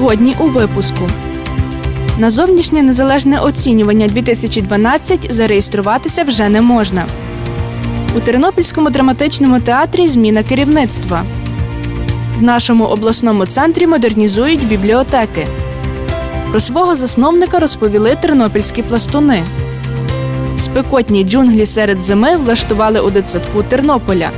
Сьогодні у випуску. На зовнішнє незалежне оцінювання 2012 зареєструватися вже не можна. У Тернопільському драматичному театрі зміна керівництва. В нашому обласному центрі модернізують бібліотеки. Про свого засновника розповіли тернопільські пластуни. Спекотні джунглі серед зими влаштували у дитсадку Тернополя.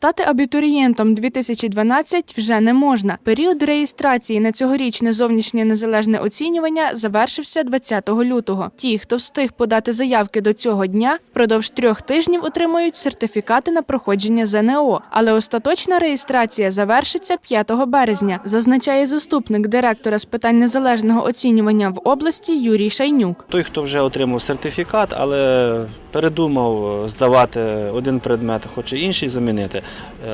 Стати абітурієнтом 2012 вже не можна. Період реєстрації на цьогорічне зовнішнє незалежне оцінювання завершився 20 лютого. Ті, хто встиг подати заявки до цього дня, впродовж трьох тижнів отримують сертифікати на проходження ЗНО. Але остаточна реєстрація завершиться 5 березня, зазначає заступник директора з питань незалежного оцінювання в області Юрій Шайнюк. Той, хто вже отримав сертифікат, але передумав здавати один предмет, хоче інший замінити,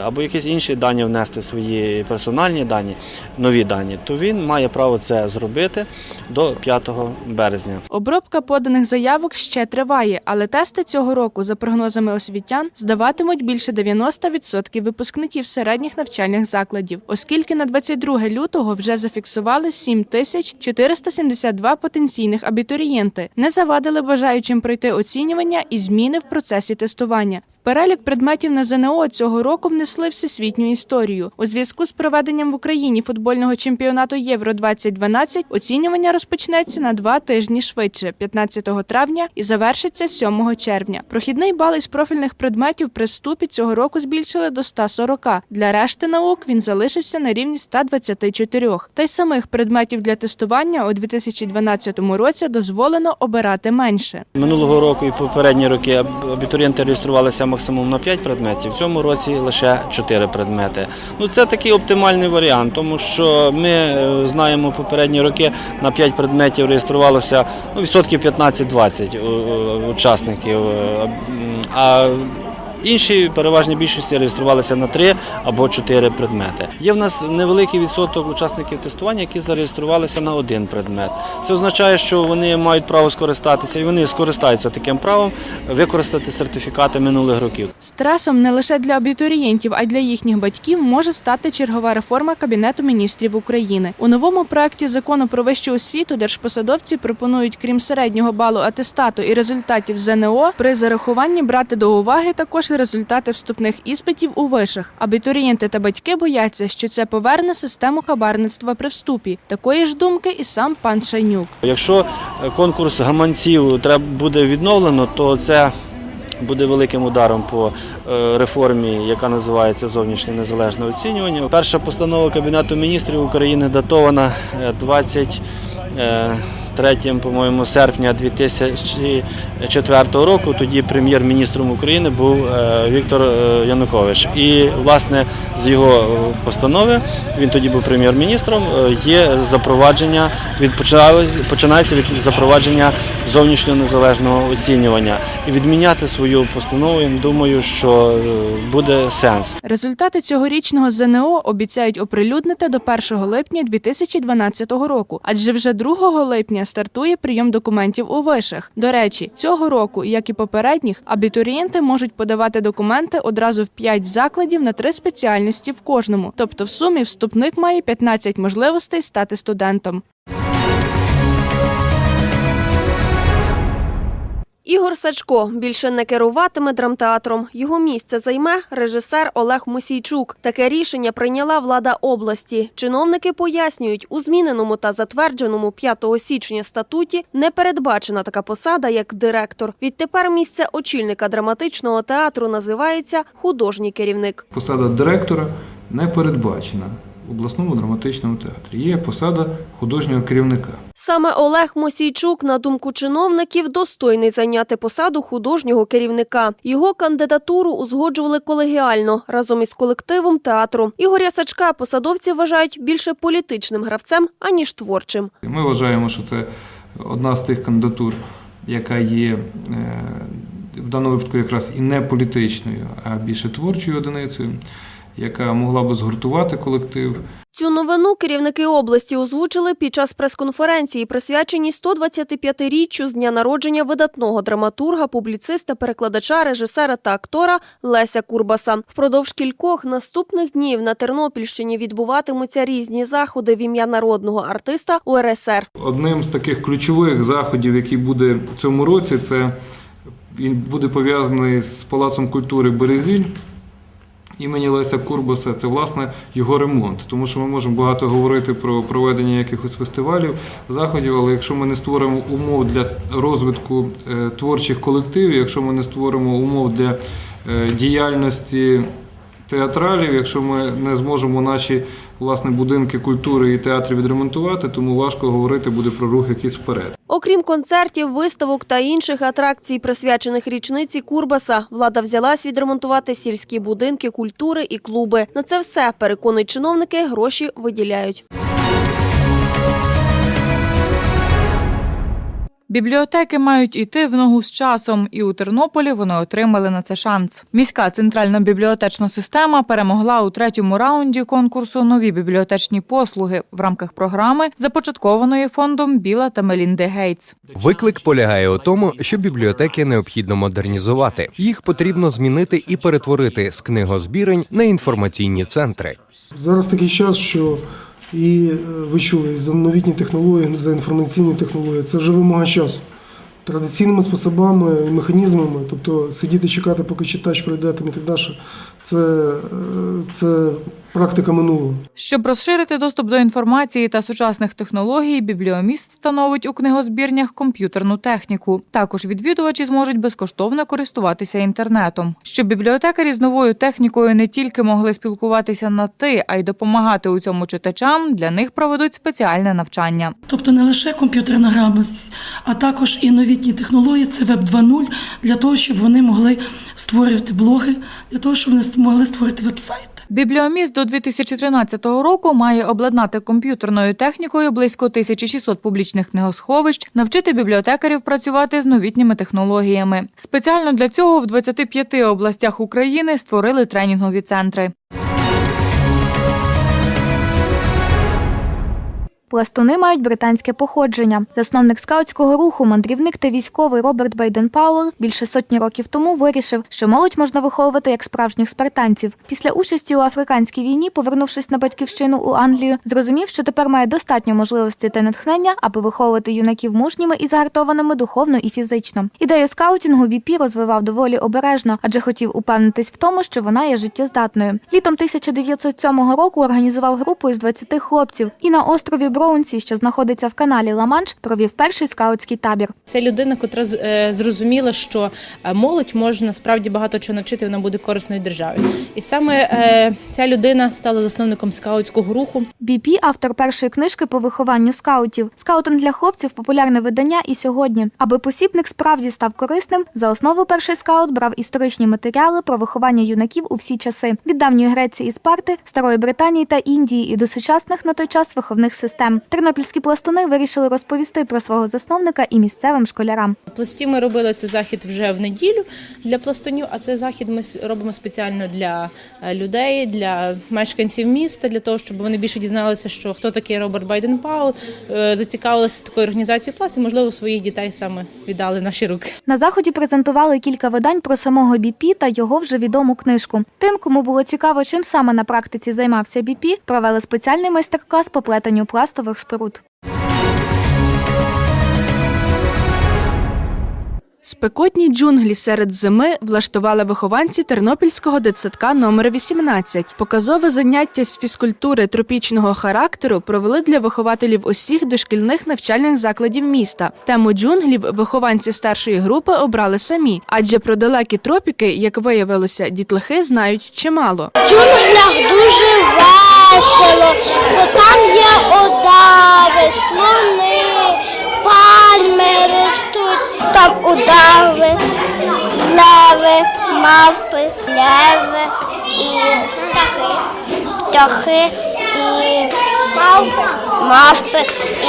або якісь інші дані внести свої персональні дані, нові дані, то він має право це зробити до 5 березня. Обробка поданих заявок ще триває, але тести цього року, за прогнозами освітян, здаватимуть більше 90% випускників середніх навчальних закладів, оскільки на 22 лютого вже зафіксували 7 тисяч 472 потенційних абітурієнти. Не завадили бажаючим пройти оцінювання і зміни в процесі тестування. Перелік предметів на ЗНО цього року внесли всесвітню історію. У зв'язку з проведенням в Україні футбольного чемпіонату Євро 2012 оцінювання розпочнеться на два тижні швидше, 15 травня, і завершиться 7 червня. Прохідний бал із профільних предметів при вступі цього року збільшили до 140. Для решти наук він залишився на рівні 124. Та й самих предметів для тестування у 2012 році дозволено обирати менше. Минулого року і попередні роки абітурієнти реєструвалися максимум на 5 предметів. В цьому році лише 4 предмети. Ну це такий оптимальний варіант, тому що ми е, знаємо попередні роки на 5 предметів реєструвалося ну, відсотків 15-20 у- у- учасників. е, А Інші переважній більшості реєструвалися на три або чотири предмети. Є в нас невеликий відсоток учасників тестування, які зареєструвалися на один предмет. Це означає, що вони мають право скористатися, і вони скористаються таким правом використати сертифікати минулих років. Стресом не лише для абітурієнтів, а й для їхніх батьків може стати чергова реформа Кабінету міністрів України. У новому проекті закону про вищу освіту держпосадовці пропонують, крім середнього балу атестату і результатів ЗНО, при зарахуванні брати до уваги також результати вступних іспитів у вишах. Абітурієнти та батьки бояться, що це поверне систему хабарництва при вступі. Такої ж думки і сам пан Шанюк. Якщо е, конкурс гаманців треба буде відновлено, то це Буде великим ударом по е, реформі, яка називається зовнішнє незалежне оцінювання. Перша постанова Кабінету міністрів України датована е, 20 3 по-моєму, серпня 2004 року. Тоді прем'єр-міністром України був е, Віктор е, Янукович. І, власне, з його е, постанови він тоді був прем'єр-міністром. Є запровадження починається від запровадження зовнішнього незалежного оцінювання і відміняти свою постанову. Я думаю, що буде сенс. Результати цьогорічного ЗНО обіцяють оприлюднити до 1 липня 2012 року, адже вже 2 липня стартує прийом документів у вишах. До речі, цього року, як і попередніх, абітурієнти можуть подавати документи одразу в 5 закладів на 3 спеціальності в кожному. Тобто, в сумі вступник має 15 можливостей стати студентом. Ігор Сачко більше не керуватиме драмтеатром. Його місце займе режисер Олег Мусійчук. Таке рішення прийняла влада області. Чиновники пояснюють, у зміненому та затвердженому 5 січня статуті не передбачена така посада, як директор. Відтепер місце очільника драматичного театру називається художній керівник. Посада директора не передбачена в обласному драматичному театрі. Є посада художнього керівника. Саме Олег Мосійчук, на думку чиновників, достойний зайняти посаду художнього керівника. Його кандидатуру узгоджували колегіально разом із колективом театру. Ігоря Сачка посадовці вважають більше політичним гравцем аніж творчим. Ми вважаємо, що це одна з тих кандидатур, яка є е, в даному випадку якраз і не політичною, а більше творчою одиницею. яка могла би згуртувати колектив. Цю новину керівники області озвучили під час прес-конференції, присвяченій 125-річчю з дня народження видатного драматурга, публіциста, перекладача, режисера та актора Леся Курбаса. Впродовж кількох наступних днів на Тернопільщині відбуватимуться різні заходи в ім'я народного артиста УРСР. Одним з таких ключових заходів, який буде в цьому році, це він буде пов'язаний з Палацом культури Березіль імені Леся Курбаса. Це власне його ремонт. Тому що ми можемо багато говорити про проведення якихось фестивалів, заходів, але якщо ми не створимо умов для розвитку е, творчих колективів, якщо ми не створимо умов для е, діяльності театралів, якщо ми не зможемо наші власне будинки культури і театри відремонтувати, тому важко говорити буде про рух якийсь вперед. Окрім концертів, виставок та інших атракцій, присвячених річниці Курбаса, влада взялась відремонтувати сільські будинки культури і клуби. На це все переконують чиновники, гроші виділяють. Бібліотеки мають іти в ногу з часом, і у Тернополі вони отримали на це шанс. Міська центральна бібліотечна система перемогла у третьому раунді конкурсу Нові бібліотечні послуги в рамках програми, започаткованої фондом Біла та Мелінди Гейтс. Виклик полягає у тому, що бібліотеки необхідно модернізувати. Їх потрібно змінити і перетворити з книгозбірень на інформаційні центри. Зараз такий час, що і е, ви чули, за новітні технології, за інформаційні технології, це вже вимога часу. Традиційними способами і механізмами, тобто сидіти чекати, поки читач прийде там і так далі, це, це практика минулого. Щоб розширити доступ до інформації та сучасних технологій, бібліоміст встановить у книгозбірнях комп'ютерну техніку. Також відвідувачі зможуть безкоштовно користуватися інтернетом. Щоб бібліотекарі з новою технікою не тільки могли спілкуватися на ти, а й допомагати у цьому читачам. Для них проведуть спеціальне навчання. Тобто не лише комп'ютерна грамотність, а також і новітні технології, це Web 2.0, для того, щоб вони могли створювати блоги, для того, щоб вони могли створити веб-сайт. Бібліоміст до 2013 року має обладнати комп'ютерною технікою близько 1600 публічних книгосховищ, навчити бібліотекарів працювати з новітніми технологіями. Спеціально для цього в 25 областях України створили тренінгові центри. Пластуни мають британське походження. Засновник скаутського руху, мандрівник та військовий Роберт Байден Пауэлл більше сотні років тому вирішив, що молодь можна виховувати як справжніх спартанців. Після участі у африканській війні, повернувшись на батьківщину у Англію, зрозумів, що тепер має достатньо можливостей та натхнення, аби виховувати юнаків мужніми і загартованими духовно і фізично. Ідею скаутінгу Біпі розвивав доволі обережно, адже хотів упевнитись в тому, що вона є життєздатною. Літом 1907 року організував групу із 20 хлопців і на острові Броунсі, що знаходиться в каналі Ла-Манш, провів перший скаутський табір. Це людина, котра е, зрозуміла, що е, молодь може насправді багато чого навчити, вона буде корисною державі. І саме е, ця людина стала засновником скаутського руху. Біпі – автор першої книжки по вихованню скаутів. Скаутинг для хлопців популярне видання і сьогодні. Аби посібник справді став корисним, за основу перший скаут брав історичні матеріали про виховання юнаків у всі часи від давньої Греції і Спарти, Старої Британії та Індії і до сучасних на той час виховних систем. Тернопільські пластуни вирішили розповісти про свого засновника і місцевим школярам. Пласті ми робили цей захід вже в неділю для пластунів, а цей захід ми робимо спеціально для е, людей, для мешканців міста, для того, щоб вони більше дізналися, що хто такий Роберт Байден Паул, е, зацікавилися такою організацією пласту, можливо, своїх дітей саме віддали наші руки. На заході презентували кілька видань про самого Біпі та його вже відому книжку. Тим, кому було цікаво, чим саме на практиці займався Біпі, провели спеціальний майстер-клас по плетенню пластових споруд. Спекотні джунглі серед зими влаштували вихованці Тернопільського дитсадка номер 18. Показове заняття з фізкультури тропічного характеру провели для вихователів усіх дошкільних навчальних закладів міста. Тему джунглів вихованці старшої групи обрали самі, адже про далекі тропіки, як виявилося, дітлахи знають чимало. В джунглях дуже весело, бо там є одави, слони, пальми ростуть. Там удави, леви, мавпи, леви і птахи. І мавпи, мавпи і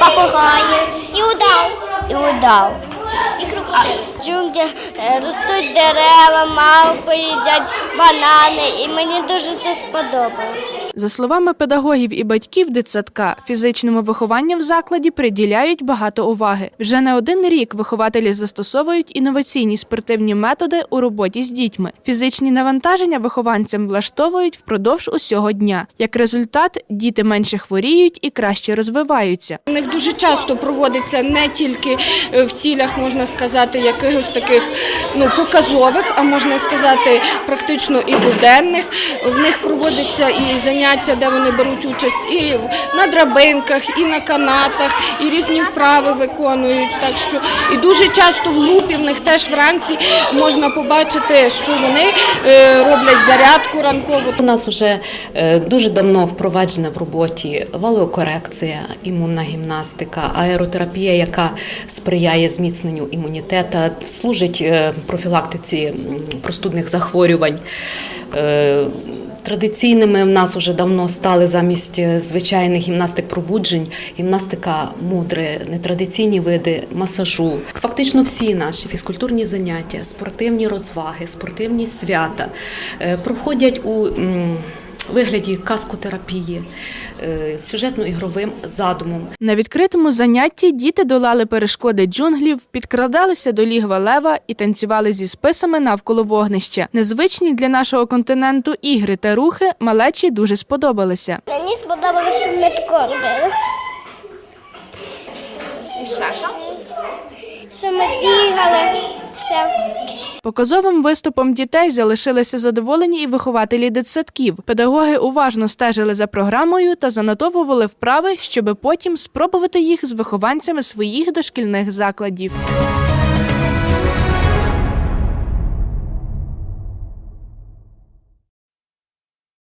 папугаї і удав. І удав. І крокодили. Джунглях е, ростуть дерева, мавпи їдять банани, і мені дуже це сподобалось. За словами педагогів і батьків дитсадка, фізичному вихованню в закладі приділяють багато уваги. Вже не один рік вихователі застосовують інноваційні спортивні методи у роботі з дітьми. Фізичні навантаження вихованцям влаштовують впродовж усього дня. Як результат, діти менше хворіють і краще розвиваються. У них дуже часто проводиться не тільки е, в цілях, можна сказати, якихось таких ну, показових, а можна сказати, практично і буденних. В них проводяться і заняття, де вони беруть участь і на драбинках, і на канатах, і різні вправи виконують. Так що і дуже часто в групі в них теж вранці можна побачити, що вони е, роблять зарядку ранкову. У нас вже е, дуже давно впроваджена в роботі валеокорекція, імунна гімнастика, аеротерапія, яка сприяє зміцненню імунітету, служить е, профілактиці простудних захворювань. Е, Традиційними в нас вже давно стали замість е, звичайних гімнастик пробуджень, гімнастика мудри, нетрадиційні види масажу. Фактично всі наші фізкультурні заняття, спортивні розваги, спортивні свята проходять у вигляді каскотерапії, е, сюжетно-ігровим задумом. На відкритому занятті діти долали перешкоди джунглів, підкрадалися до лігва лева і танцювали зі списами навколо вогнища. Незвичні для нашого континенту ігри та рухи малечі дуже сподобалися. Мені сподобалося, що ми тако робили. Що ми бігали. Ще. Показовим виступом дітей залишилися задоволені і вихователі дитсадків. Педагоги уважно стежили за програмою та занотовували вправи, щоби потім спробувати їх з вихованцями своїх дошкільних закладів.